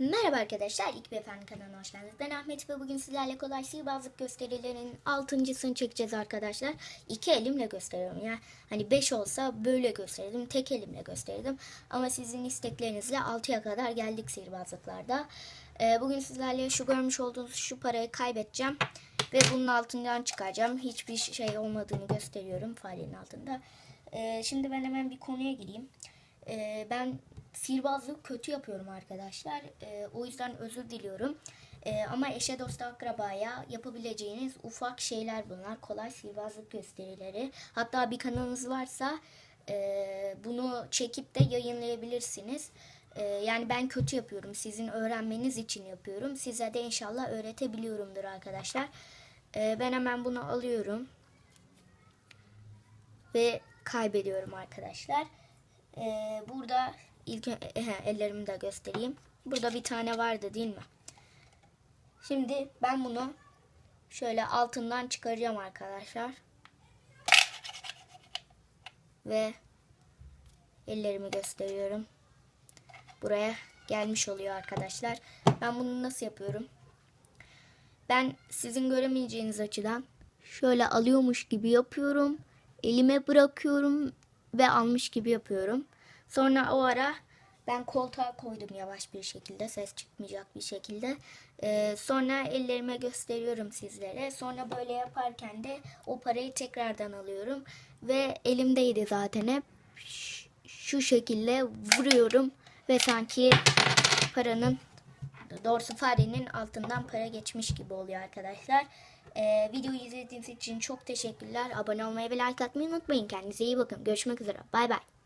Merhaba arkadaşlar, İlk Beyefendi kanalına hoş geldiniz. Ben Ahmet ve bugün sizlerle kolay sihirbazlık gösterilerinin altıncısını çekeceğiz arkadaşlar. İki elimle gösteriyorum ya. Hani beş olsa böyle gösterirdim, tek elimle gösterirdim. Ama sizin isteklerinizle altıya kadar geldik sihirbazlıklarda. Ee, bugün sizlerle şu görmüş olduğunuz şu parayı kaybedeceğim. Ve bunun altından çıkaracağım. Hiçbir şey olmadığını gösteriyorum farenin altında. Ee, şimdi ben hemen bir konuya gireyim. Ee, ben sihirbazlık kötü yapıyorum arkadaşlar. Ee, o yüzden özür diliyorum. Ee, ama eşe dosta akrabaya yapabileceğiniz ufak şeyler bunlar. Kolay sihirbazlık gösterileri. Hatta bir kanalınız varsa e, bunu çekip de yayınlayabilirsiniz. Ee, yani ben kötü yapıyorum. Sizin öğrenmeniz için yapıyorum. Size de inşallah öğretebiliyorumdur arkadaşlar. Ee, ben hemen bunu alıyorum. Ve kaybediyorum arkadaşlar. Ee, burada ilk ö- ehe, ellerimi de göstereyim. Burada bir tane vardı değil mi? Şimdi ben bunu şöyle altından çıkaracağım arkadaşlar. Ve ellerimi gösteriyorum. Buraya gelmiş oluyor arkadaşlar. Ben bunu nasıl yapıyorum? Ben sizin göremeyeceğiniz açıdan şöyle alıyormuş gibi yapıyorum. Elime bırakıyorum ve almış gibi yapıyorum. Sonra o ara ben koltuğa koydum yavaş bir şekilde ses çıkmayacak bir şekilde. Ee, sonra ellerime gösteriyorum sizlere. Sonra böyle yaparken de o parayı tekrardan alıyorum. Ve elimdeydi zaten hep. Şu şekilde vuruyorum ve sanki paranın doğrusu farenin altından para geçmiş gibi oluyor arkadaşlar. Ee, videoyu izlediğiniz için çok teşekkürler. Abone olmayı ve like atmayı unutmayın. Kendinize iyi bakın. Görüşmek üzere. Bay bay.